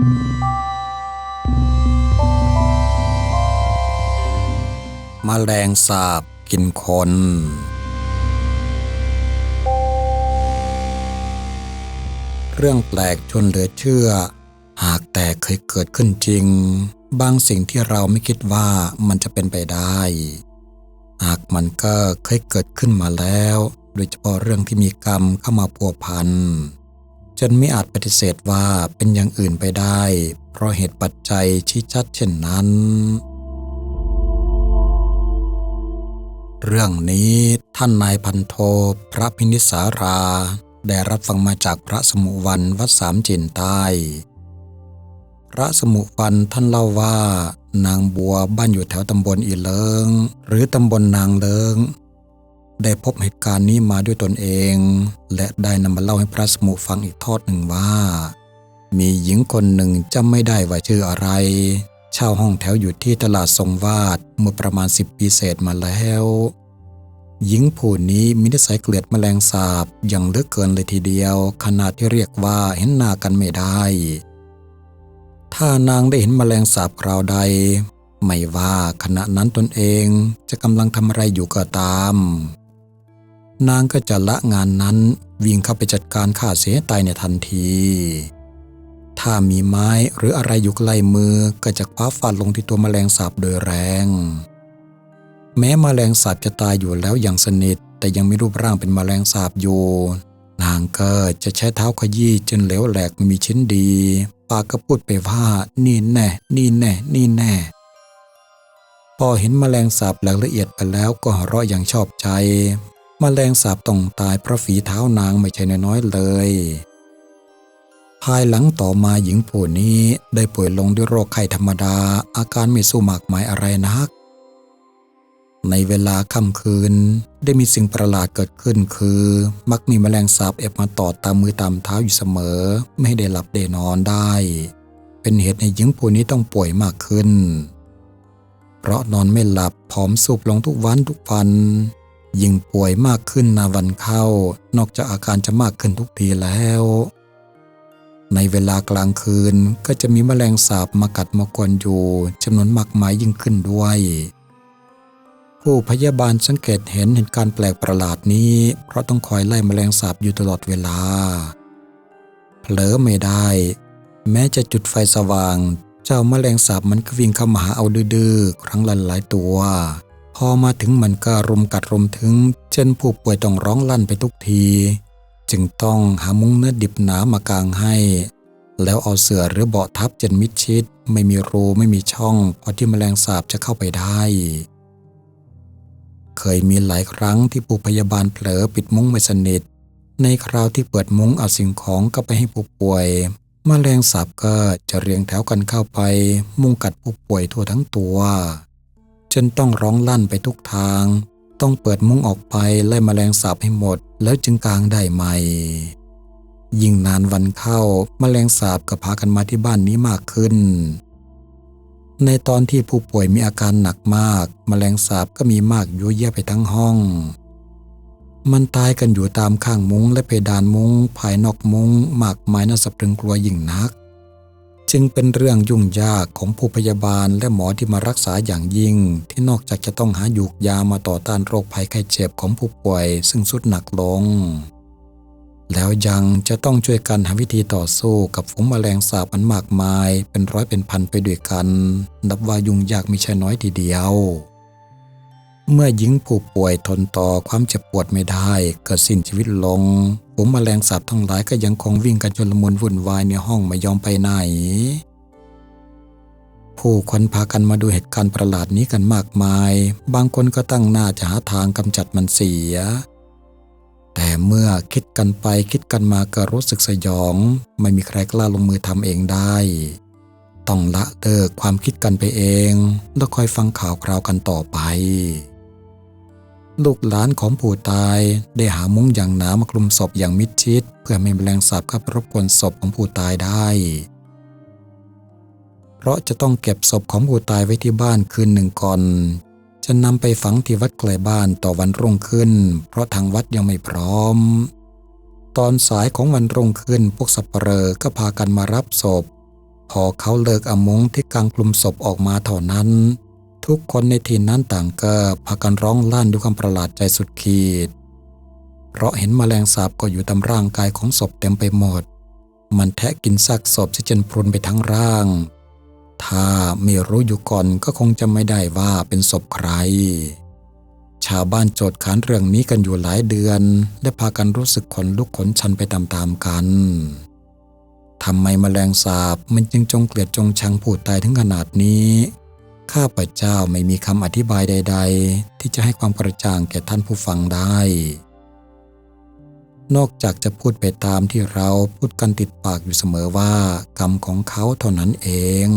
มแมลงสาบกินคน เรื่องแปลกจนเหลือเชื่อ หากแต่เคยเกิดขึ้นจริง บางสิ่งที่เราไม่คิดว่ามันจะเป็นไปได้ หากมันก็เคยเกิดขึ้นมาแล้ว โดยเฉพาะเรื่องที่มีกรรมเข้ามาพัวพัน จนไม่อาจปฏิเสธว่าเป็นอย่างอื่นไปได้ เพราะเหตุปัจจัยชี้ชัดเช่นนั้น เรื่องนี้ท่านนายพันโทพระพินิสารา ได้รับฟังมาจากพระสมุวันวัดสามจินใต้ พระสมุวันท่านเล่าว่านางบัวบ้านอยู่แถวตำบลอีเลิง หรือตำบลนางเลิง ได้พบเหตุการณ์นี้มาด้วยตนเอง และได้นำมาเล่าให้พระสมุฟังอีกทอดหนึ่งว่า มีหญิงคนหนึ่งจำไม่ได้ว่าชื่ออะไร เช่าห้องแถวอยู่ที่ตลาดทรงวาดเมื่อประมาณสิบปีเศษมาแล้ว หญิงผู้นี้มีนิสัยเกลียดแมลงสาบอย่างเลือกเกินเลยทีเดียว ขนาดที่เรียกว่าเห็นหน้ากันไม่ได้ ถ้านางได้เห็นแมลงสาบคราวใดไม่ว่าขณะนั้นตนเองจะกำลังทำอะไรอยู่ก็ตาม นางก็จะละงานนั้นวิ่งเข้าไปจัดการฆ่าเสียตายในทันที ถ้ามีไม้หรืออะไรอยู่ใกล้มือก็จะคว้าฟาดลงที่ตัวแมลงสาบโดยแรง แม้แมลงสาบจะตายอยู่แล้วอย่างสนิท แต่ยังมีรูปร่างเป็นแมลงสาบอยู่ นางก็จะใช้เท้าขยี้จนเหลวแหลกมีชิ้นดี ปากก็พูดไปว่า นี่แน่ นี่แน่ นี่แน่พอเห็นแมลงสาบหลกละเอียดไปแล้วก็หัวเราะอย่างชอบใจ แมลงสาบต้องตายเพราะฝีเท้านางไม่ใช่น้อยๆเลย ภายหลังต่อมาหญิงผู้นี้ได้ป่วยลงด้วยโรคไข้ธรรมดา อาการไม่สู้มากมายอะไรนัก ในเวลาค่ำคืนได้มีสิ่งประหลาดเกิดขึ้นคือ มักมีแมลงสาบแอบมาตอดตามมือตามเท้าอยู่เสมอ ไม่ได้หลับได้นอนได้ เป็นเหตุให้หญิงผู้นี้ต้องป่วยมากขึ้น เพราะนอนไม่หลับผอมสุบลงทุกวันทุกวัน ยิ่งป่วยมากขึ้นนาวันเข้า นอกจากอาการจะมากขึ้นทุกทีแล้ว ในเวลากลางคืนก็จะมีแมลงสาบมากัดมากวนอยู่จำนวนมากมายยิ่งขึ้นด้วย ผู้พยาบาลสังเกตเห็นเหตุการแปลกประหลาดนี้ เพราะต้องคอยไล่แมลงสาบอยู่ตลอดเวลา เผลอไม่ได้ แม้จะจุดไฟสว่าง เจ้าแมลงสาบมันก็วิ่งเข้ามาหาเอาดื้อๆครั้งละหลายตัว อมาถึงมันก็รุมกัดรุมถึงจนผู้ป่วยต้องร้องลั่นไปทุกที จึงต้องหามุ้งเนื้อดิบหนามากางให้ แล้วเอาเสื่อหรือเบาะทับจนมิดชิด ไม่มีรูไม่มีช่องพอที่แมลงสาบจะเข้าไปได้ เคยมีหลายครั้งที่ผู้พยาบาลเผลอปิดมุ้งไม่สนิท ในคราวที่เปิดมุ้งเอาสิ่งของก็ไปให้ผู้ป่วยแมลงสาบก็จะเรียงแถวกันเข้าไป มุ่งกัดผู้ป่วยทั่วทั้งตัว จนต้องร้องลั่นไปทุกทาง ต้องเปิดมุ้งออกไปไล่แมลงสาบให้หมด แล้วจึงกางได้ใหม่ ยิ่งนานวันเข้าแมลงสาบก็พากันมาที่บ้านนี้มากขึ้น ในตอนที่ผู้ป่วยมีอาการหนักมากแมลงสาบก็มีมากยุ่ยแย่ไปทั้งห้อง มันตายกันอยู่ตามข้างมุ้งและเพดานมุ้งภายนอกมุ้งมากมายน่าสะพรึงกลัวยิ่งนัก จึงเป็นเรื่องยุ่งยากของผู้พยาบาลและหมอที่มารักษาอย่างยิ่ง ที่นอกจากจะต้องหายูกยามาต่อต้านโรคภัยไข้เจ็บของผู้ป่วย ซึ่งสุดหนักลง แล้วยังจะต้องช่วยกันหาวิธีต่อสู้กับฝูงแมลงสาบมันมากมาย เป็นร้อยเป็นพันไปด้วยกัน นับว่ายุ่งยากไม่ใช่น้อยทีเดียว เมื่อหญิงผู้ป่วยทนต่อความเจ็บปวดไม่ได้เกิดสิ้นชีวิตลงฝูงแมลงสาบทั้งหลายก็ยังคงวิ่งกันจนละมุนวุ่นวายในห้องไม่ยอมไปไหน ผู้คนพากันมาดูเหตุการณ์ประหลาดนี้กันมากมาย บางคนก็ตั้งหน้าจะหาทางกำจัดมันเสีย แต่เมื่อคิดกันไปคิดกันมาก็รู้สึกสยอง ไม่มีใครกล้าลงมือทำเองได้ต้องละเลิกความคิดกันไปเอง แล้วคอยฟังข่าวคราวกันต่อไป ลูกหลานของผู้ตาย ได้หามุ้งอย่างหนามาคลุมศพอย่างมิดชิด เพื่อไม่ให้แมลงสาบเข้ารบกวนศพของผู้ตายได้ เพราะจะต้องเก็บศพของผู้ตายไว้ที่บ้านคืนหนึ่งก่อนจะนำไปฝังที่วัดไกลบ้านต่อวันรุ่งขึ้น เพราะทางวัดยังไม่พร้อม ตอนสายของวันรุ่งขึ้นพวกสับเปลอก็พากันมารับศพ พอเขาเลิกอามุงที่กางคลุมศพออกมาเท่านั้น ทุกคนในที่นั้นต่างก็พากันร้องลั่นด้วยความประหลาดใจสุดขีด เพราะเห็นมแมลงสาบก็อยู่ตามร่างกายของศพเต็มไปหมด มันแทะกินซากศพที่จนพรุนไปทั้งร่าง ถ้าไม่รู้อยู่ก่อนก็คงจะไม่ได้ว่าเป็นศพใคร ชาวบ้านโจทย์ขานเรื่องนี้กันอยู่หลายเดือน และพากันรู้สึกขนลุกขนชันไปตามๆกันทำไมมแมลงสาบมันจึงจงเกลียดจงชังผู้ตายถึงขนาดนี้ ข้าพเจ้าไม่มีคำอธิบายใด ๆ ที่จะให้ความกระจ่างแก่ท่านผู้ฟังได้ นอกจากจะพูดไปตามที่เราพูดกันติดปากอยู่เสมอว่ากรรมของเขาเท่านั้นเอง